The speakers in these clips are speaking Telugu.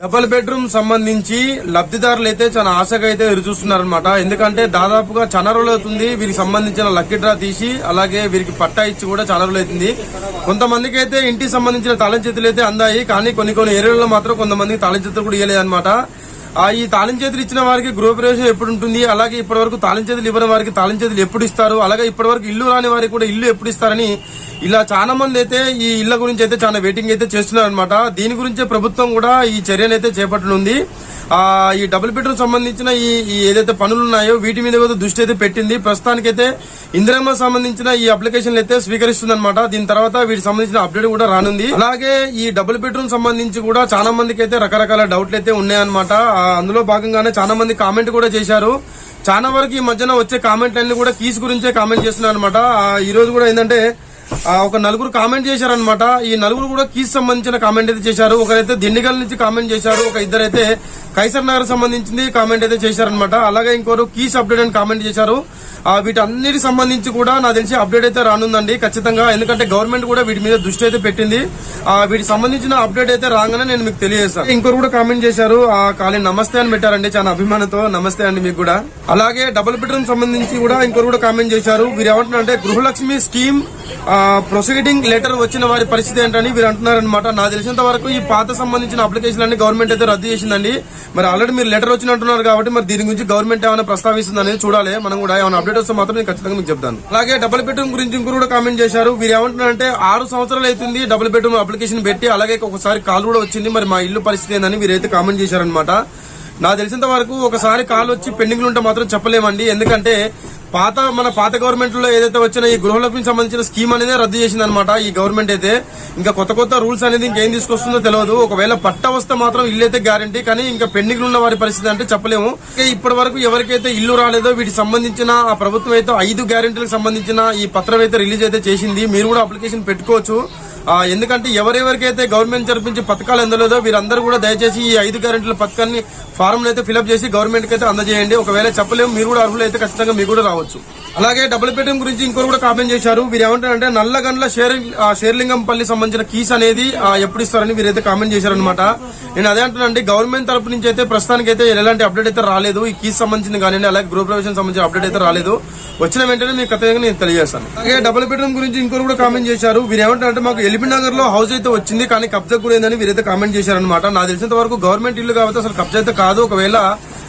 డబల్ బెడ్రూమ్ సంబంధించి లబ్ధిదారులు అయితే చాలా ఆశగా అయితే ఎదురుచూస్తున్నారనమాట ఎందుకంటే దాదాపుగా చాలా రోజులు అవుతుంది వీరికి సంబంధించిన లక్కీ డ్రా తీసి అలాగే వీరికి పట్టా ఇచ్చి కూడా చాలా రోజులు అవుతుంది. కొంతమందికి అయితే ఇంటికి సంబంధించిన తాళంచేతులు అయితే అందాయి కానీ కొన్ని కొన్ని ఏరియాల్లో మాత్రం కొంతమందికి తాళంచేతులు కూడా ఇవ్వలేదన్నమాట ఆ ఈ తాళంచేతులు ఇచ్చిన వారికి గృహప్రవేశం ఎప్పుడు ఉంటుంది అలాగే ఇప్పటి వరకు తాళించేతులు ఇవ్వని వారికి తాళంచేతులు ఎప్పుడు ఇస్తారు అలాగే ఇప్పటి వరకు ఇల్లు రాని వారికి కూడా ఇల్లు ఎప్పుడు ఇస్తారని ఇలా చాలా మంది అయితే ఈ ఇళ్ళ గురించి అయితే చాలా వెయిటింగ్ అయితే చేస్తున్నారు అనమాట దీని గురించే ప్రభుత్వం కూడా ఈ చర్యను అయితే చేపట్టనుంది. ఆ ఈ డబుల్ బెడ్రూమ్ సంబంధించిన ఈ ఏదైతే పనులు ఉన్నాయో వీటి మీద కూడా దృష్టి అయితే పెట్టింది. ప్రస్తుతానికైతే ఇందిరమ్మ సంబంధించిన ఈ అప్లికేషన్లు అయితే స్వీకరిస్తుంది అనమాట దీని తర్వాత వీటికి సంబంధించిన అప్డేట్ కూడా రానుంది. అలాగే ఈ డబుల్ బెడ్రూమ్ సంబంధించి కూడా చాలా మందికి అయితే రకరకాల డౌట్లు అయితే ఉన్నాయన్నమాట. అందులో భాగంగానే చాలా మంది కామెంట్ కూడా చేశారు. చాలా వరకు ఈ మధ్యన వచ్చే కామెంట్లన్నీ కూడా కీస్ గురించే కామెంట్ చేస్తున్నారు అనమాట ఈ రోజు కూడా ఏంటంటే ఒక నలుగురు కామెంట్ చేశారనమాట ఈ నలుగురు కూడా కీస్ సంబంధించిన కామెంట్ అయితే చేశారు. ఒకరైతే దిండిగల్ నుంచి కామెంట్ చేశారు. ఒక ఇద్దరైతే కైసర్ నగర్ సంబంధించింది కామెంట్ అయితే చేశారనమాట అలాగే ఇంకోరు కీస్ అప్డేట్ అని కామెంట్ చేశారు. వీటన్నిటి వీటన్నిటికి సంబంధించి కూడా నాకు తెలిసి అప్డేట్ అయితే రానుందండి ఖచ్చితంగా. ఎందుకంటే గవర్నమెంట్ కూడా వీటి మీద దృష్టి అయితే పెట్టింది. వీటికి సంబంధించిన అప్డేట్ అయితే రాగానే నేను మీకు తెలియజేస్తాను. ఇంకోరు కూడా కామెంట్ చేశారు. ఆ నమస్తే అని పెట్టారండి. చాలా అభిమానంతో నమస్తే అండి మీకు కూడా. అలాగే డబుల్ బెడ్రూమ్ సంబంధించి కూడా ఇంకోరు కూడా కామెంట్ చేశారు. వీరు ఏమంటున్నారంటే గృహలక్ష్మి స్కీమ్ ప్రొసీడింగ్ లెటర్ వచ్చిన వారి పరిస్థితి ఏంటని వీరు అంటున్నారనమాట నాకు తెలిసినంత వరకు ఈ పాత సంబంధించిన అప్లికేషన్ అన్ని గవర్నమెంట్ అయితే రద్దు చేసిందండి. మరి ఆల్రెడీ మీరు లెటర్ వచ్చినట్టున్నారు కాబట్టి మరి దీని గురించి గవర్నమెంట్ ఏమైనా ప్రస్తావిస్తుంది అనేది చూడాలి. మనం కూడా ఏమైనా అప్డేట్ వస్తే మాత్రం నేను ఖచ్చితంగా మీకు చెప్తాను. అలాగే డబుల్ బెడ్రూమ్ గురించి ఇంకొకరు కూడా కామెంట్ చేశారు. వీరు ఏమంటున్నారంటే ఆరు సంవత్సరాలు అవుతుంది డబుల్ బెడ్రూమ్ అప్లికేషన్ పెట్టి అలాగే ఒకసారి కాల్ కూడా వచ్చింది. మరి మా ఇల్లు పరిస్థితి ఏందని వీరైతే కామెంట్ చేశారనమాట నాకు తెలిసినంత వరకు ఒకసారి కాల్ వచ్చి పెండింగ్ ఉంటే మాత్రం చెప్పలేమండి. ఎందుకంటే పాత మన పాత గవర్నమెంట్లో ఏదైతే వచ్చిన ఈ గృహలక్ష్మికి సంబంధించిన స్కీమ్ అనేది రద్దు చేసింది అనమాట ఈ గవర్నమెంట్ అయితే. ఇంకా కొత్త కొత్త రూల్స్ అనేది ఇంకేం తీసుకొస్తుందో తెలియదు ఒకవేళ పట్ట వస్తే మాత్రం ఇల్లు అయితే గ్యారంటీ కానీ ఇంకా పెండింగ్ ఉన్న వారి పరిస్థితి అంటే చెప్పలేము. ఇప్పటి వరకు ఎవరికైతే ఇల్లు రాలేదో వీటికి సంబంధించిన ఆ ప్రభుత్వం అయితే ఐదు గ్యారంటీలకు సంబంధించిన ఈ పత్రం అయితే రిలీజ్ అయితే చేసింది. మీరు కూడా అప్లికేషన్ పెట్టుకోవచ్చు. ఎందుకంటే ఎవరెవరికైతే గవర్నమెంట్ జరిపించే పథకాలు అందలేదో వీరందరూ కూడా దయచేసి ఈ ఐదు గ్యారెంటీల పథకాన్ని ఫారంలు అయితే ఫిలప్ చేసి గవర్నమెంట్కి అయితే అందజేయండి. ఒకవేళ చెప్పలేము మీరు కూడా అర్హులు అయితే ఖచ్చితంగా మీకు కూడా రావచ్చు. అలాగే డబుల్ బెడ్రూమ్ గురించి ఇంకోరు కూడా కామెంట్ చేశారు. వీరు ఏమంటారంటే నల్లగండ్ల షేర్ షేర్లింగంపల్లి సంబంధించిన కీస్ అనేది ఎప్పుడు ఇస్తారని వీరైతే కామెంట్ చేశారనమాట నేను అదే అంటున్నానండి గవర్నమెంట్ తరపు నుంచి అయితే ప్రస్తుతానికి అయితే ఎలాంటి అప్డేట్ అయితే రాలేదు. ఈ కీస్ సంబంధించిన కానీ అలాగే గృహ ప్రవేశం సంబంధించిన అప్డేట్ అయితే రాలేదు. వచ్చిన వెంటనే మీకు ఖచ్చితంగా నేను తెలియజేస్తాను. అలాగే డబుల్ బెడ్రూమ్ గురించి ఇంకోరు కూడా కామెంట్ చేశారు. వీరు ఏమంటారంటే మాకు ఎల్బీ నగర్లో హౌస్ అయితే వచ్చింది కానీ కబ్జా గురైందని వీరైతే కామెంట్ చేశారనమాట నాకు తెలిసినంత వరకు గవర్నమెంట్ ఇల్లు కాబట్టి అసలు కబ్జా అయితే కాదు. ఒకవేళ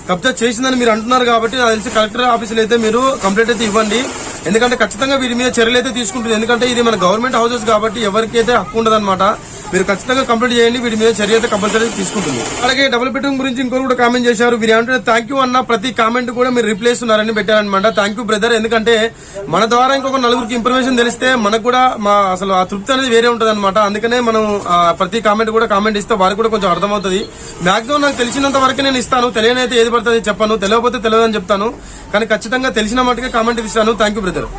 కబ్జా చేసిందని మీరు అంటున్నారు కాబట్టి నాకు తెలిసి కలెక్టర్ ఆఫీసులు అయితే మీరు కంప్లైంట్ అయితే ఇవ్వండి. ఎందుకంటే ఖచ్చితంగా వీరి మీద చర్యలు అయితే తీసుకుంటుంది. ఎందుకంటే ఇది మన గవర్నమెంట్ హౌసెస్ కాబట్టి ఎవరికైతే హక్కు ఉండదు మీరు ఖచ్చితంగా కంప్లీట్ చేయండి వీటి మీద చర్య అయితే కంపల్సరీ తీసుకుంటుంది. అలాగే డబుల్ బెడ్రూమ్ గురించి ఇంకోరు కూడా కామెంట్ చేశారు. మీరు ఏమంటే థ్యాంక్ యూ అన్న ప్రతి కామెంట్ కూడా మీరు రిప్లేస్ ఉన్నారని పెట్టారనమాట థ్యాంక్ యూ బ్రదర్ ఎందుకంటే మన ద్వారా ఇంకొక నలుగురికి ఇన్ఫర్మేషన్ తెలిస్తే మనకు కూడా మా అసలు ఆ తృప్తి అనేది వేరే ఉంటుంది అనమాట అందుకనే మనం ప్రతి కామెంట్ కూడా కామెంట్ ఇస్తే వారికి కూడా కొంచెం అర్థమవుతుంది. మాక్సిమం నాకు తెలిసినంత వరకు నేను ఇస్తాను. తెలియనైతే ఏది పడుతుంది చెప్పాను. తెలియకపోతే తెలియదని చెప్తాను. కానీ ఖచ్చితంగా తెలిసిన మట్టుగా కామెంట్ ఇస్తాను. Thank you brother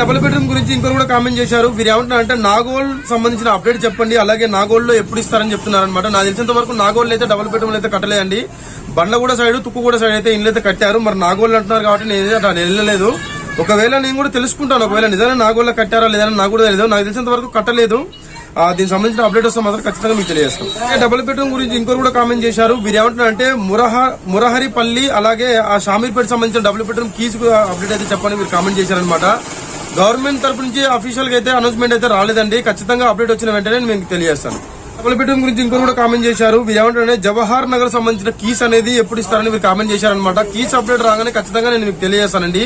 double bedroom గురించి ఇంకొకరు కూడా కామెంట్ చేశారు. వీరు ఏమంటున్నారంటే నాగోల్ సంబంధించిన అప్డేట్ చెప్పండి అలాగే నాగోల్లో ఎప్పుడు ఇస్తారని చెప్తున్నారు అనమాట నాకు తెలిసినంత వరకు నాగోల్ అయితే డబుల్ బెడ్రూమ్ అయితే కట్టలేదండి. బండ్ల కూడా సైడ్ తుక్కు కూడా సైడ్ అయితే ఇండ్లు అయితే కట్టారు. మరి నాగోల్ అంటున్నారు కాబట్టి నేను అట్లా వెళ్ళలేదు. ఒకవేళ నేను కూడా తెలుసుకుంటాను. ఒకవేళ నిజంగా నాగోల్లో కట్టారా లేదని నాకు కూడా తెలియదు. నాకు తెలిసినంత వరకు కట్టలేదు. దీనికి సంబంధించిన అప్డేట్ వస్తే మాత్రం ఖచ్చితంగా మీకు తెలియజేస్తాం. డబుల్ బెడ్రూమ్ గురించి ఇంకోరు కూడా కామెంట్ చేశారు. వీరు ఏమంటున్నారంటే మురహ మురహరిపల్లి అలాగే ఆ షామీర్పేట సంబంధించిన డబుల్ బెడ్రూమ్ కీస్ అప్డేట్ అయితే చెప్పని మీరు కామెంట్ చేశారనమాట గవర్నమెంట్ తరపు నుంచి అఫీషియల్గా అయితే అనౌన్స్మెంట్ అయితే రాలేదండి. ఖచ్చితంగా అప్డేట్ వచ్చిన వెంటనే నేను మీకు తెలియజేస్తాను. డబుల్ గురించి ఇంకొకరు కూడా కామెంట్ చేశారు. వీరు ఏమంటారంటే జవహర్ నగర్ సంబంధించిన కీస్ అనేది ఎప్పుడు ఇస్తారని మీరు కామెంట్ చేశారనమాట కీస్ అప్డేట్ రాగానే ఖచ్చితంగా నేను మీకు తెలియజేస్తానండి.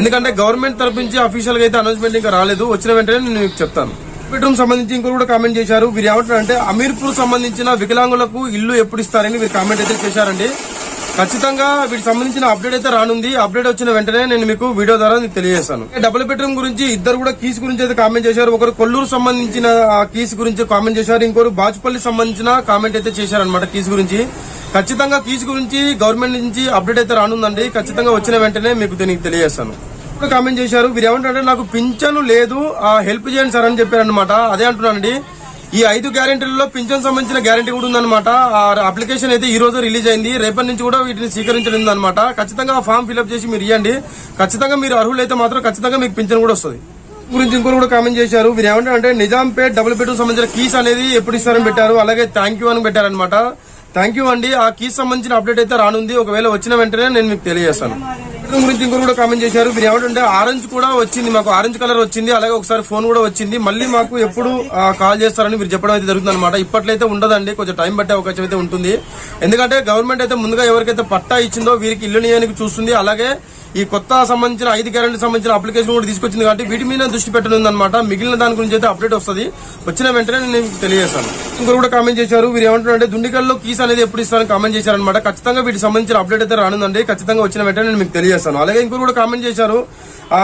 ఎందుకంటే గవర్నమెంట్ తరపు నుంచి అఫీషియల్గా అయితే అనౌన్స్మెంట్ ఇంకా రాలేదు. వచ్చిన వెంటనే నేను మీకు చెప్తాను. బెడ్రూమ్ సంబంధించి ఇంకొకరు కూడా కామెంట్ చేశారు. వీరు ఏమంటారంటే అమీర్పూర్ సంబంధించిన వికలాంగులకు ఇల్లు ఎప్పుడు ఇస్తారని వీరు కామెంట్ అయితే చేశారండి. ఖచ్చితంగా వీటికి సంబంధించిన అప్డేట్ అయితే రానుంది. అప్డేట్ వచ్చిన వెంటనే నేను మీకు వీడియో ద్వారా మీకు తెలియజేస్తాను. డబుల్ బెడ్రూమ్ గురించి ఇద్దరు కూడా కీస్ గురించి అయితే కామెంట్ చేశారు. ఒకరు కొల్లూరు సంబంధించిన కీస్ గురించి కామెంట్ చేశారు. ఇంకోరు బాచుపల్లి సంబంధించిన కామెంట్ అయితే చేశారనమాట కీస్ గురించి. ఖచ్చితంగా కీస్ గురించి గవర్నమెంట్ నుంచి అప్డేట్ అయితే రానుందండి. ఖచ్చితంగా వచ్చిన వెంటనే మీకు దీనికి తెలియజేస్తాను. ఇప్పుడు కామెంట్ చేశారు. వీరు ఏమంటారంటే నాకు పింఛను లేదు. ఆ హెల్ప్ చేయండి సార్ అని చెప్పారనమాట అదే అంటున్నానండి. ఈ ఐదు గ్యారెంటీలలో పింఛన్ సంబంధించిన గ్యారెంటీ కూడా ఉందన్నమాట. ఆ అప్లికేషన్ అయితే ఈ రోజు రిలీజ్ అయింది. రేపటి నుంచి కూడా వీటిని స్వీకరించడం అనమాట ఖచ్చితంగా ఫామ్ ఫిల్అప్ చేసి మీరు ఇవ్వండి ఖచ్చితంగా మీరు అర్హులైతే మాత్రం ఖచ్చితంగా మీకు పింఛన్ కూడా వస్తుంది. గురించి ఇంకోరు కూడా కామెంట్ చేశారు. వీరు ఏమంటారంటే నిజాంపేట్ డబుల్ బెడ్రూమ్ సంబంధించిన కీస్ అనేది ఎప్పుడు ఇస్తారని పెట్టారు. అలాగే థ్యాంక్ యూ అని పెట్టారనమాట థ్యాంక్ యూ అండి. ఆ కీస్ సంబంధించిన అప్డేట్ అయితే రానుంది. ఒకవేళ వచ్చిన వెంటనే నేను మీకు తెలియజేస్తాను. బెడ్రూమ్ గురించి ఇంకొకరు కూడా కామెంట్ చేశారు. మీరు ఏమంటే ఆరెంజ్ కూడా వచ్చింది మాకు ఆరెంజ్ కలర్ వచ్చింది అలాగే ఒకసారి ఫోన్ కూడా వచ్చింది. మళ్ళీ మాకు ఎప్పుడు ఆ, కాల్ చేస్తారని మీరు చెప్పడం అయితే జరుగుతుంది అనమాట ఇప్పట్లయితే ఉండదండి. కొంచెం టైం పట్టే అవకాశం అయితే ఉంటుంది. ఎందుకంటే గవర్నమెంట్ అయితే ముందుగా ఎవరికైతే పట్టా ఇచ్చిందో వీరికి ఇల్లు నియానికి చూస్తుంది. అలాగే ఈ కొత్త సంబంధించిన ఐదు గ్యారెంటీ సంబంధించిన అప్లికేషన్ కూడా తీసుకొచ్చింది కాబట్టి వీటి మీద దృష్టి పెట్టనుంది అనమాట మిగిలిన దాని గురించి అయితే అప్డేట్ వస్తుంది. వచ్చిన వెంటనే నేను మీకు తెలియజేస్తాను. ఇంకొకరు కూడా కామెంట్ చేశారు. వీరు ఏమంటున్నారంటే దుండికల్లో కీస్ అనేది ఎప్పుడు ఇస్తారని కామెంట్ చేశారనమాట ఖచ్చితంగా వీటికి సంబంధించిన అప్డేట్ అయితే రానుందండి. ఖచ్చితంగా వచ్చిన వెంటనే నేను మీకు తెలియజేస్తాను. అలాగే ఇంకొకరు కూడా కామెంట్ చేశారు.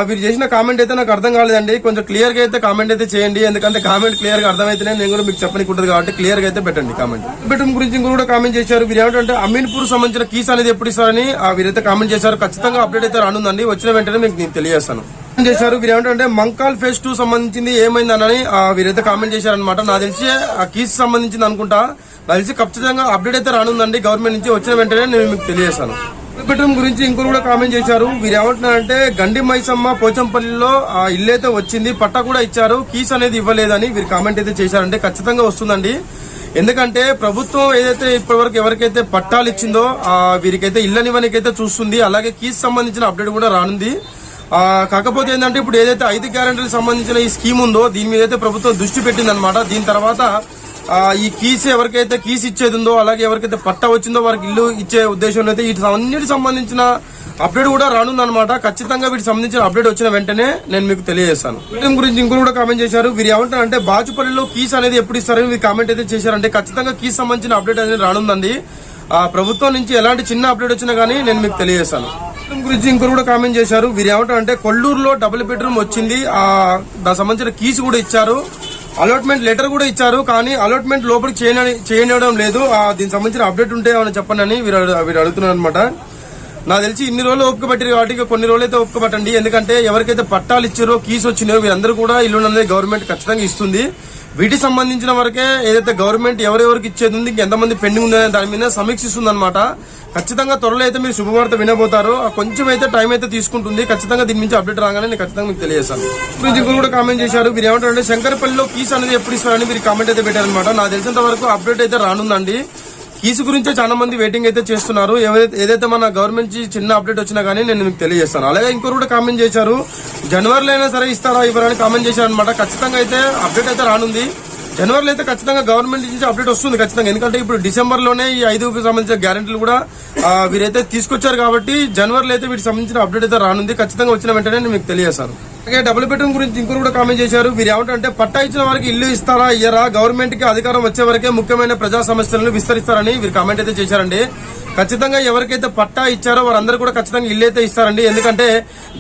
వీరు చేసిన కామెంట్ అయితే నాకు అర్థం కాలేదండి. కొంచెం క్లియర్గా అయితే కామెంట్ అయితే చేయండి. ఎందుకంటే కామెంట్ క్లియర్గా అర్థమైతేనే నేను కూడా మీకు చెప్పనికుంటుంది కాబట్టి క్లియర్గా అయితే పెట్టండి కామెంట్ బెడ్రూమ్ గురించి ఇంకొకరు కూడా కామెంట్ చేశారు. వీరు ఏమంటే అమీన్పూర్ సంబంధించిన కీస్ అనేది ఎప్పుడు ఇస్తారని వీరైతే కామెంట్ చేశారు. ఖచ్చితంగా అప్డేట్ అయితే రానుందండి వచ్చిన వెంటనే మీకు నేను తెలియజేస్తాను. చేశారు? వీరు ఏమంటే మంకాల్ ఫేజ్ టూ సంబంధించింది ఏమైందని వీరైతే కామెంట్ చేశారనమాట నాకు తెలిసి ఆ కీస్ సంబంధించింది అనుకుంటా. నాకు తెలిసి ఖచ్చితంగా అప్డేట్ అయితే రానుందండి. గవర్నమెంట్ నుంచి వచ్చిన వెంటనే నేను మీకు తెలియజేస్తాను. బెడ్రూమ్ గురించి ఇంకొకరు కూడా కామెంట్ చేశారు. వీరు ఏమంటున్నారంటే గండి మైసమ్మ పోచంపల్లిలో ఆ ఇల్లు అయితే వచ్చింది పట్టా కూడా ఇచ్చారు కీస్ అనేది ఇవ్వలేదని వీరు కామెంట్ అయితే చేశారంటే ఖచ్చితంగా వస్తుందండి. ఎందుకంటే ప్రభుత్వం ఏదైతే ఇప్పటివరకు ఎవరికైతే పట్టాలు ఇచ్చిందో వీరికైతే ఇళ్ళనివ్వనికైతే చూస్తుంది. అలాగే కీస్ సంబంధించిన అప్డేట్ కూడా రానుంది. కాకపోతే ఏంటంటే ఇప్పుడు ఏదైతే ఐదు గ్యారంటీలకు సంబంధించిన ఈ స్కీమ్ ఉందో దీని మీద అయితే ప్రభుత్వం దృష్టి పెట్టిందనమాట దీని తర్వాత ఈ కీస్ ఎవరికైతే కీస్ ఇచ్చేది ఉందో అలాగే ఎవరికైతే పట్ట వచ్చిందో వారికి ఇల్లు ఇచ్చే ఉద్దేశంలో అయితే వీటి అన్నిటికి సంబంధించిన అప్డేట్ కూడా రానుందనమాట ఖచ్చితంగా వీటికి సంబంధించిన అప్డేట్ వచ్చిన వెంటనే నేను మీకు తెలియజేస్తాను. వీటి గురించి ఇంకొకరు కూడా కామెంట్ చేశారు. వీరు ఏమంటారంటే బాచుపల్లిలో కీస్ అనేది ఎప్పుడు ఇస్తారని వీరు కామెంట్ అయితే చేశారంటే ఖచ్చితంగా కీస్ సంబంధించిన అప్డేట్ అనేది రానుందండి. ఆ ప్రభుత్వం నుంచి ఎలాంటి చిన్న అప్డేట్ వచ్చినా కానీ నేను మీకు తెలియజేస్తాను. గురించి ఇంకొకరు కూడా కామెంట్ చేశారు. వీరు ఏమంటారంటే కొల్లూరులో డబుల్ బెడ్రూమ్ వచ్చింది. ఆ దానికి సంబంధించిన కీస్ కూడా ఇచ్చారు. అలాట్మెంట్ లెటర్ కూడా ఇచ్చారు. కానీ అలాట్మెంట్ లోపలికి చేయని చేయనివ్వడం లేదు. దీనికి సంబంధించిన అప్డేట్ ఉంటే ఏమైనా చెప్పండి అని వీరు వీరు అడుగుతున్నారు అనమాట నాకు తెలిసి ఇన్ని రోజులు ఓపిక పట్టారు కాబట్టి కొన్ని రోజులు అయితే ఓపిక పట్టండి ఎందుకంటే ఎవరికైతే పట్టాలు ఇచ్చారో కీస్ వచ్చినాయో వీరందరూ కూడా ఇల్లు అనేది గవర్నమెంట్ ఖచ్చితంగా ఇస్తుంది. వీటికి సంబంధించిన వరకే ఏదైతే గవర్నమెంట్ ఎవరెవరికి ఇచ్చేది ఉంది ఇంకెంతమంది పెండింగ్ ఉందనే దాని మీద సమీక్షిస్తుంది అనమాట ఖచ్చితంగా త్వరలో అయితే మీరు శుభవార్త వినబోతారు. కొంచెం అయితే టైం అయితే తీసుకుంటుంది. ఖచ్చితంగా దీని నుంచి అప్డేట్ రాగానే నేను ఖచ్చితంగా మీకు తెలియజేస్తాను. గురించి ఇంకొకరు కూడా కామెంట్ చేశారు. మీరు ఏమంటారంటే శంకరపల్లిలో కీస్ అనేది ఎప్పుడు ఇస్తారని మీరు కామెంట్ అయితే పెట్టారనమాట నాకు తెలిసినంత వరకు అప్డేట్ అయితే రానుందండి. కీసు గురించే చాలా మంది వెయిటింగ్ అయితే చేస్తున్నారు. ఏదైతే మన గవర్నమెంట్ చిన్న అప్డేట్ వచ్చినా కానీ నేను మీకు తెలియజేస్తాను. అలాగే ఇంకొకరు కూడా కామెంట్ చేశారు. జనవరిలో అయినా సరే ఇస్తారా ఇవ్వరని కామెంట్ చేశారు అనమాట ఖచ్చితంగా అయితే అప్డేట్ అయితే రానుంది. జనవరిలో అయితే ఖచ్చితంగా గవర్నమెంట్ నుంచి అప్డేట్ వస్తుంది ఖచ్చితంగా. ఎందుకంటే ఇప్పుడు డిసెంబర్లోనే ఈ ఐదు సంబంధించిన గ్యారెంటీలు కూడా వీరైతే తీసుకొచ్చారు కాబట్టి జనవరిలో అయితే వీటికి సంబంధించిన అప్డేట్ అయితే రానుంది. ఖచ్చితంగా వచ్చిన వెంటనే నేను మీకు తెలియజేస్తాను. అలాగే డబుల్ బెడ్రూమ్ గురించి ఇంకొకరు కూడా కామెంట్ చేశారు. వీరు ఏమంటే పట్టా ఇచ్చిన వారికి ఇల్లు ఇస్తారా ఇయ్యరా? గవర్నమెంట్కి అధికారం వచ్చే వరకే ముఖ్యమైన ప్రజా సమస్యలను విస్తరిస్తారని వీరు కామెంట్ అయితే చేశారండి. ఖచ్చితంగా ఎవరికైతే పట్టా ఇచ్చారో వారందరూ కూడా ఖచ్చితంగా ఇల్లు అయితే ఇస్తారండి. ఎందుకంటే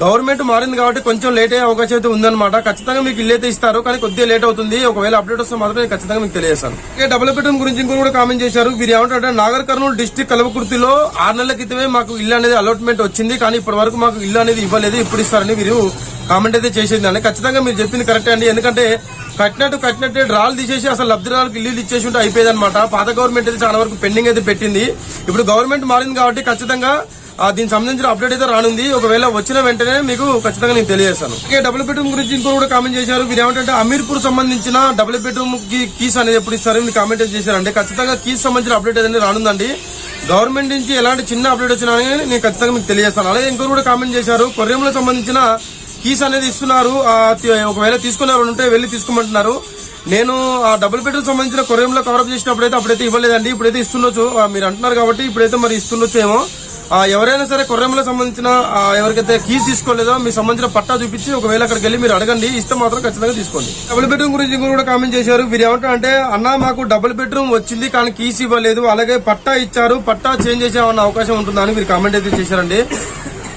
గవర్నమెంట్ మారింది కాబట్టి కొంచెం లేట్ అయ్యే అవకాశం అయితే ఉందన్నమాట. ఖచ్చితంగా మీకు ఇల్లు అయితే ఇస్తారు కానీ కొద్దిగా లేట్ అవుతుంది. ఒకవేళ అప్డేట్ వస్తే మాత్రం నేను ఖచ్చితంగా మీకు తెలియజేస్తాను. ఇక డబుల్ బెడ్రూమ్ గురించి ఇంకొకరు కూడా కామెంట్ చేశారు. వీరు ఏమంటారంటే నాగర్ కర్నూలు డిస్టిక్ కలవకుర్తిలో ఆరు నెలల క్రితమే మాకు ఇల్లు అనేది అలాట్మెంట్ వచ్చింది కానీ ఇప్పటి వరకు మాకు ఇల్లు అనేది ఇవ్వలేదు. ఇప్పుడు ఇస్తారని వీరు కామెంట్ అయితే చేసింది. అండి ఖచ్చితంగా మీరు చెప్పింది కరెక్టే అండి. ఎందుకంటే కట్టినట్టు కట్టినట్టు రాళ్ళు తీసేసి అసలు లబ్ధిదారులకు ఇల్లు ఇచ్చేసి ఉంటే అయిపోయేది అనమాట పాత గవర్నమెంట్ అయితే చాలా వరకు పెండింగ్ అయితే పెట్టింది. ఇప్పుడు గవర్నమెంట్ మారింది కాబట్టి ఖచ్చితంగా దీనికి సంబంధించిన అప్డేట్ అయితే రానుంది. ఒకవేళ వచ్చిన వెంటనే మీకు ఖచ్చితంగా నేను తెలియజేస్తాను. ఇక డబుల్ బెడ్రూమ్ గురించి ఇంకో కూడా కామెంట్ చేశారు. మీరు ఏమంటే అమీర్పూర్ సంబంధించిన డబుల్ బెడ్రూమ్కి కీస్ అనేది ఎప్పుడు ఇస్తారు? మీరు కామెంట్ చేశారంటే ఖచ్చితంగా కీస్ సంబంధించిన అప్డేట్ అనేది రానుందండి. గవర్నమెంట్ నుంచి ఎలాంటి చిన్న అప్డేట్ వచ్చినా కానీ నేను ఖచ్చితంగా మీకు తెలియజేస్తాను. అలాగే ఇంకో కూడా కామెంట్ చేశారు. కొర్రెంలో సంబంధించిన కీస్ అనేది ఇస్తున్నారు. ఒకవేళ తీసుకున్నారు ఉంటే వెళ్ళి తీసుకోమంటున్నారు. నేను ఆ డబుల్ బెడ్రూమ్ సంబంధించిన కొరియంలో కవరప్ చేసినప్పుడు అయితే అప్పుడైతే ఇవ్వలేదండి. ఇప్పుడైతే ఇస్తుండొచ్చు. మీరు అంటున్నారు కాబట్టి ఇప్పుడైతే మరి ఇస్తుండొచ్చు ఏమో. ఎవరైనా సరే కొర్రెంలో సంబంధించిన ఎవరికైతే కీస్ తీసుకోలేదో మీకు సంబంధించిన పట్టా చూపించి ఒకవేళ అక్కడికి వెళ్ళి మీరు అడగండి. ఇస్తే మాత్రం ఖచ్చితంగా తీసుకోండి. డబుల్ బెడ్రూమ్ గురించి కూడా కామెంట్ చేశారు. వీరు ఏమంటారంటే అన్న మాకు డబుల్ బెడ్రూమ్ వచ్చింది కానీ కీస్ ఇవ్వలేదు. అలాగే పట్టా ఇచ్చారు. పట్టా చేంజ్ చేసే అవకాశం ఉంటుందని అని మీరు కామెంట్ అయితే చేశారండి.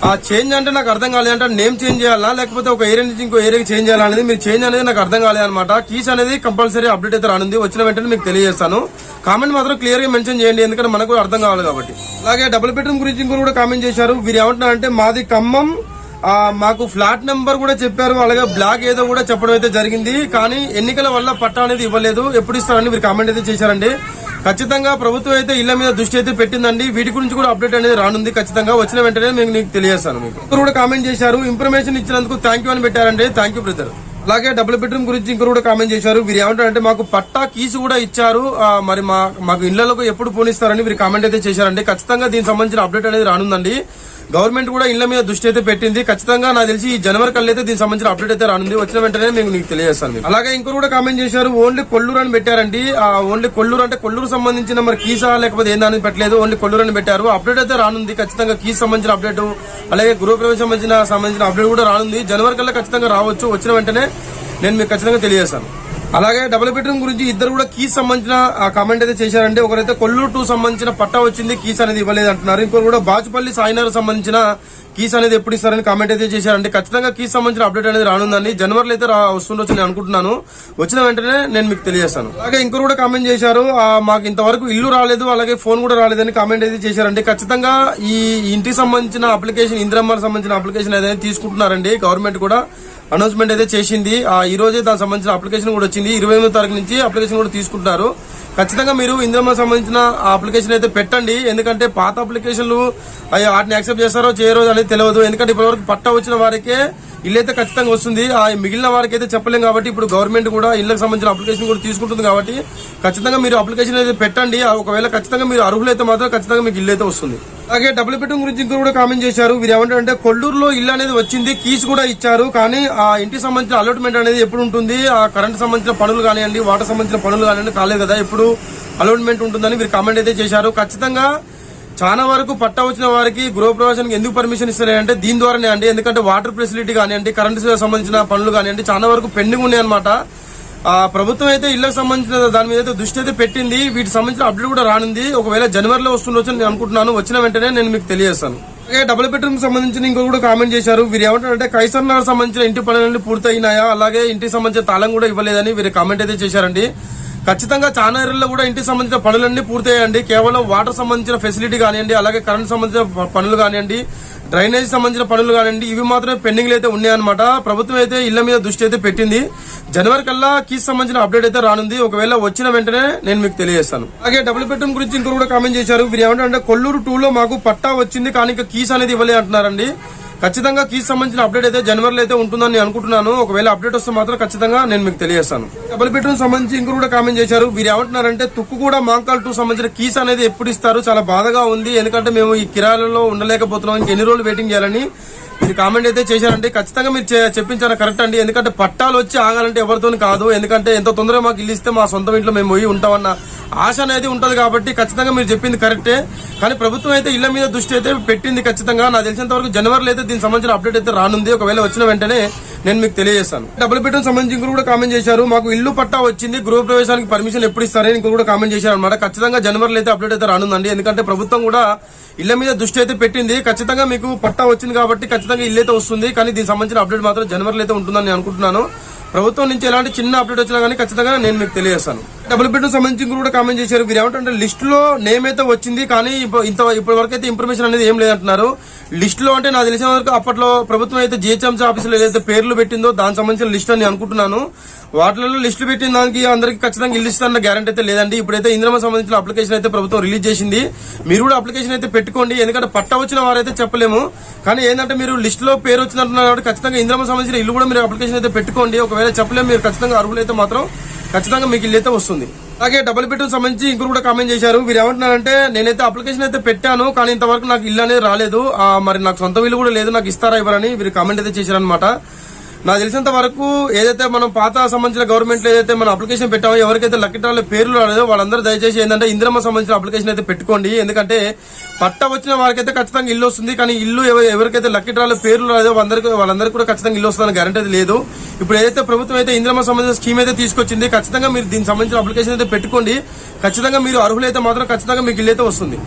ఆ చేంజ్ అంటే నాకు అర్థం కాలేదు. అంటే నేమ్ చేంజ్ చేయాలా? లేకపోతే ఒక ఏరియా నుంచి ఇంకో ఏరియాకి చేంజ్ చేయాలా అనేది మీరు చేంజ్ అనేది నాకు అర్థం కాలేదు అనమాట కీస్ అనేది కంపల్సరీ అప్డేట్ అయితే రానుంది. వచ్చిన వెంటనే మీకు తెలియజేస్తాను. కామెంట్ మాత్రం క్లియర్గా మెన్షన్ చేయండి. ఎందుకంటే మనకు అర్థం కావాలి కాబట్టి. అలాగే డబుల్ బెడ్రూమ్ గురించి ఇంకో కూడా కామెంట్ చేశారు. వీరు ఏమంటున్నారంటే మాది ఖమ్మం. మాకు ఫ్లాట్ నెంబర్ కూడా చెప్పారు. అలాగే బ్లాక్ ఏదో కూడా చెప్పడం అయితే జరిగింది. కానీ ఎన్నికల వల్ల పట్టా అనేది ఇవ్వలేదు. ఎప్పుడు ఇస్తారని మీరు కామెంట్ అయితే చేశారండి. ఖచ్చితంగా ప్రభుత్వం అయితే ఇళ్ళ మీద దృష్టి అయితే పెట్టిందండి. వీటి గురించి కూడా అప్డేట్ అనేది రానుంది. ఖచ్చితంగా వచ్చిన వెంటనే మీకు నీకు తెలియజేస్తాను మీకు. కూడా కామెంట్ చేశారు. ఇన్ఫర్మేషన్ ఇచ్చినందుకు థ్యాంక్ యూ అని పెట్టారండి. థ్యాంక్ యూ బ్రదర్ అలాగే డబుల్ బెడ్రూమ్ గురించి ఇంకొకరు కూడా కామెంట్ చేశారు. వీరు ఏమంటారంటే మాకు పట్టా కీసు కూడా ఇచ్చారు. మరి మా మాకు ఇళ్ళకు ఎప్పుడు పోనిస్తారని వీరు కామెంట్ అయితే చేశారండి. ఖచ్చితంగా దీనికి సంబంధించిన అప్డేట్ అనేది రానుందండి. గవర్నమెంట్ కూడా ఇళ్ళ మీద దృష్టి అయితే పెట్టింది. ఖచ్చితంగా నాకు తెలిసి ఈ జనవరి కల్లా అయితే దీనికి సంబంధించిన అప్డేట్ అయితే రానుంది. వచ్చిన వెంటనే మేము నీకు తెలియజేస్తాను అలాగే ఇంకొకరు కూడా కామెంట్ చేశారు ఓన్లీ కొల్లూరు అని పెట్టారండి. ఆ ఓన్లీ కొల్లూరు అంటే కొల్లూరు సంబంధించిన మరి కీసా లేకపోతే ఏందని పెట్టలేదు. ఓన్లీ కొల్లూరు అని పెట్టారు. అప్డేట్ అయితే రానుంది. ఖచ్చితంగా కీస్ సంబంధించిన అప్డేట్ అలాగే గృహప్రవేశం సంబంధించిన సంబంధించిన అప్డేట్ కూడా రానుంది. జనవరి కల్లా ఖచ్చితంగా రావచ్చు. వచ్చిన వెంటనే నేను మీకు ఖచ్చితంగా తెలియజేస్తాను. అలాగే డబుల్ బెడ్రూమ్ గురించి ఇద్దరు కూడా కీస్ సంబంధించిన కామెంట్ అయితే చేశారంటే ఒకరైతే కొల్లూరు టూ సంబంధించిన పట్టా వచ్చింది కీస్ అనేది ఇవ్వలేదు అంటున్నారు ఇంకొకరు కూడా బాచుపల్లి సాయినార్ సంబంధించిన కీస్ అనేది ఎప్పుడు ఇస్తారని కామెంట్ అయితే చేశారంటే ఖచ్చితంగా కీస్ సంబంధించిన అప్డేట్ అనేది రానుందండి. జనవరిలో అయితే వస్తుండొచ్చు నేను అనుకుంటున్నాను. వచ్చిన వెంటనే నేను మీకు తెలియజేస్తాను. అలాగే ఇంకొకరు కూడా కామెంట్ చేశారు మాకు ఇంతవరకు ఇల్లు రాలేదు అలాగే ఫోన్ కూడా రాలేదని కామెంట్ అయితే చేశారంటే ఖచ్చితంగా ఈ ఇంటికి సంబంధించిన అప్లికేషన్ ఇందిరమ్మకి సంబంధించిన అప్లికేషన్ ఏదైనా తీసుకుంటున్నారండి గవర్నమెంట్ కూడా. అనౌన్స్మెంట్ అయితే చేసింది. ఆ ఈ రోజే దానికి సంబంధించిన అప్లికేషన్ కూడా వచ్చింది. ఇరవై ఎనిమిదో తారీఖు నుంచి అప్లికేషన్ కూడా తీసుకుంటారు. ఖచ్చితంగా మీరు ఇందులో సంబంధించిన అప్లికేషన్ అయితే పెట్టండి. ఎందుకంటే పాత అప్లికేషన్లు అవి వాటిని యాక్సెప్ట్ చేస్తారో చేయరో అనేది తెలియదు. ఎందుకంటే ఇప్పటివరకు పట్టా వచ్చిన వారికే ఇల్లు అయితే ఖచ్చితంగా వస్తుంది. ఆ మిగిలిన వారికి అయితే చెప్పలేం కాబట్టి ఇప్పుడు గవర్నమెంట్ కూడా ఇళ్ళకు సంబంధించిన అప్లికేషన్ కూడా తీసుకుంటుంది కాబట్టి ఖచ్చితంగా మీరు అప్లికేషన్ అయితే పెట్టండి. ఆ ఒకవేళ ఖచ్చితంగా మీరు అర్హులైతే మాత్రం ఖచ్చితంగా మీకు ఇల్లు అయితే వస్తుంది. అలాగే డబుల్ బెడ్రూమ్ గురించి ఇంకొకరు కూడా కామెంట్ చేశారు. వీరు ఏమంటారంటే కొల్లూరులో ఇల్లు అనేది వచ్చింది కీస్ కూడా ఇచ్చారు కానీ ఆ ఇంటికి సంబంధించిన అలాట్మెంట్ అనేది ఎప్పుడు ఉంటుంది? ఆ కరెంట్ సంబంధించిన పనులు కానివ్వండి వాటర్ సంబంధించిన పనులు కానివ్వండి కాలేదు కదా ఎప్పుడు అలాట్మెంట్ ఉంటుందని వీరు కామెంట్ అయితే చేశారు. ఖచ్చితంగా చాలా వరకు పట్టా వచ్చిన వారికి గృహప్రవేశానికి ఎందుకు పర్మిషన్ ఇస్తారంటే దీని ద్వారానే అండి. ఎందుకంటే వాటర్ ఫెసిలిటీ కానివ్వండి కరెంటు సంబంధించిన పనులు కానివ్వండి చాలా వరకు పెండింగ్ ఉన్నాయి అనమాట ప్రభుత్వం అయితే ఇళ్ళకు సంబంధించిన దాని మీద అయితే దృష్టి అయితే పెట్టింది. వీటికి సంబంధించిన అప్డేట్ కూడా రానుంది. ఒకవేళ జనవరిలో వస్తుండొచ్చు అని నేను అనుకుంటున్నాను. వచ్చిన వెంటనే నేను మీకు తెలియజేస్తాను. అలాగే డబుల్ బెడ్రూమ్ సంబంధించిన ఇంకో కూడా కామెంట్ చేశారు. వీరు ఏమంటారంటే కైసర్ నగర్ సంబంధించిన ఇంటి పనులన్నీ పూర్తయినాయా? అలాగే ఇంటికి సంబంధించిన తాళం కూడా ఇవ్వలేదని వీరు కామెంట్ అయితే చేశారండి. ఖచ్చితంగా చాలా కూడా ఇంటికి సంబంధించిన పనులన్నీ పూర్తయ్యండి కేవలం వాటర్ సంబంధించిన ఫెసిలిటీ కానివ్వండి అలాగే కరెంట్ సంబంధించిన పనులు కానివ్వండి డ్రైనేజ్ సంబంధించిన పనులు కానివ్వండి ఇవి మాత్రమే పెండింగ్ అయితే ఉన్నాయన్నమాట. ప్రభుత్వం అయితే ఇళ్ళ మీద దృష్టి అయితే పెట్టింది. జనవరి కల్లా కీస్ సంబంధించిన అప్డేట్ అయితే రానుంది. ఒకవేళ వచ్చిన వెంటనే నేను మీకు తెలియజేస్తాను. అలాగే డబుల్ బెడ్రూమ్ గురించి ఇంకొకరు కూడా కామెంట్ చేశారు. వీరు ఏమంటారంటే కొల్లూరు టూ లో మాకు పట్టా వచ్చింది కానీ ఇంకా కీస్ అనేది ఇవ్వలే అంటున్నారండి. ఖచ్చితంగా కీస్ సంబంధించిన అప్డేట్ అయితే జనవరిలో అయితే ఉంటుందని అనుకుంటున్నాను. ఒకవేళ అప్డేట్ వస్తే మాత్రం ఖచ్చితంగా నేను మీకు తెలియజేస్తాను. డబుల్ బెడ్రూమ్ సంబంధించి ఇంకొక కూడా కామెంట్ చేశారు. వీరు ఏమంటున్నారంటే తుక్కు కూడా మాంకాల్ టూ సంబంధించిన కీస్ అనేది ఎప్పుడు ఇస్తారు? చాలా బాధగా ఉంది. ఎందుకంటే మేము ఈ కిరాలలో ఉండలేకపోతున్నాం. ఇంక ఎన్ని రోజులు వెయిటింగ్ చేయాలని మీరు కామెంట్ అయితే చేశారండి ఖచ్చితంగా మీరు చే- చెప్పించారు కరెక్ట్ అండి. ఎందుకంటే పట్టాలు వచ్చి ఆగాలంటే ఎవరితోని కాదు. ఎందుకంటే ఎంత తొందరగా మాకు ఇల్లు ఇస్తే మా సొంత ఇంట్లో మేము పోయి ఉంటామన్న ఆశ అనేది ఉంటది కాబట్టి ఖచ్చితంగా మీరు చెప్పింది కరెక్టే. కానీ ప్రభుత్వం అయితే ఇళ్ళ మీద దృష్టి అయితే పెట్టింది ఖచ్చితంగా. నాకు తెలిసినంత వరకు జనవరిలో అయితే దీనికి సంబంధించిన అప్డేట్ అయితే రానుంది. ఒకవేళ వచ్చిన వెంటనే నేను మీకు తెలియజేస్తాను. డబుల్ బెడ్రూమ్ సంబంధించి ఇంకొకరు కూడా కామెంట్ చేశారు. మాకు ఇల్లు పట్టా వచ్చింది. గృహ ప్రవేశానికి పర్మిషన్ ఎప్పుడు ఇస్తారని ఇంకొకరు కూడా కామెంట్ చేశారు అనమాట ఖచ్చితంగా జనవరిలో అయితే అప్డేట్ అయితే రానుందండి. ఎందుకంటే ప్రభుత్వం కూడా ఇళ్ళ మీద దృష్టి అయితే పెట్టింది. ఖచ్చితంగా మీకు పట్టా వచ్చింది కాబట్టి ఖచ్చితంగా ఇల్లు అయితే వస్తుంది. కానీ దీనికి సంబంధించిన అప్డేట్ మాత్రం జనవరిలో అయితే ఉంటుందని నేను అనుకుంటున్నాను. ప్రభుత్వం నుంచి ఎలాంటి చిన్న అప్డేట్ వచ్చినా కానీ ఖచ్చితంగా నేను మీకు తెలియజేస్తాను. డబుల్ బెడ్రూమ్ సంబంధించి కూడా కామెంట్ చేశారు. మీరు ఏమంటే లిస్ట్లో నేమ్ అయితే వచ్చింది కానీ ఇంత ఇప్పటి వరకు అయితే ఇన్ఫర్మేషన్ అనేది ఏం లేదంటున్నారు. లిస్ట్లో అంటే నాకు తెలిసిన వరకు అప్పట్లో ప్రభుత్వం అయితే జిహెచ్ఎంసీ ఆఫీసులో ఏదైతే పేర్లు పెట్టిందో దానికి సంబంధించిన లిస్ట్ అని నేను అనుకుంటున్నాను. వాటిలో లిస్టు పెట్టిన దానికి అందరికి ఖచ్చితంగా ఇల్లు ఇస్తారన్న గ్యారంటీ అయితే లేదండి. ఇప్పుడైతే ఇంద్రమ సంబంధించిన అప్లికేషన్ అయితే ప్రభుత్వం రిలీజ్ చేసింది. మీరు కూడా అప్లికేషన్ అయితే పెట్టుకోండి. ఎందుకంటే పట్టా వచ్చిన వారైతే చెప్పలేము. కానీ ఏంటంటే మీరు లిస్ట్లో పేరు వచ్చినట్టున్నారు కాబట్టి ఖచ్చితంగా ఇంద్రమ సంబంధించిన ఇల్లు కూడా మీరు అప్లికేషన్ అయితే పెట్టుకోండి. ఒకవేళ చెప్పలేము మీరు ఖచ్చితంగా అర్హులైతే మాత్రం ఖచ్చితంగా మీకు ఇల్లు అయితే వస్తుంది. అలాగే డబుల్ బెడ్రూమ్ సంబంధించి ఇంకొకరు కూడా కామెంట్ చేశారు. మీరు ఏమంటున్నారంటే నేనైతే అప్లికేషన్ అయితే పెట్టాను కానీ ఇంతవరకు నాకు ఇల్లు అనేది రాలేదు. మరి నాకు సొంత ఇల్లు కూడా లేదు నాకు ఇస్తారా ఇవ్వరని వీరు కామెంట్ అయితే చేశారనమాట నాకు తెలిసినంత వరకు ఏదైతే మనం పాత సంబంధించిన గవర్నమెంట్లో ఏదైతే మనం అప్లికేషన్ పెట్టామో ఎవరికైతే లక్కిటాల పేర్లు రాలేదో వాళ్ళందరూ దయచేసి ఏంటంటే ఇందిరమ్మ సంబంధించిన అప్లికేషన్ అయితే పెట్టుకోండి. ఎందుకంటే పట్ట వచ్చిన వారికైతే ఖచ్చితంగా ఇల్లు వస్తుంది. కానీ ఇల్లు ఎవరికైతే లక్కిటాల పేర్లు రాలేదో వాళ్ళందరికీ వాళ్ళందరికీ కూడా ఖచ్చితంగా ఇల్లు వస్తుందని గ్యారంటీ లేదు. ఇప్పుడు ఏదైతే ప్రభుత్వం అయితే ఇందిరమ్మ సంబంధించిన స్కీమ్ అయితే తీసుకొచ్చింది ఖచ్చితంగా మీరు దీనికి సంబంధించిన అప్లికేషన్ అయితే పెట్టుకోండి. ఖచ్చితంగా మీరు అర్హులైతే మాత్రం ఖచ్చితంగా మీకు ఇల్లు అయితే వస్తుంది.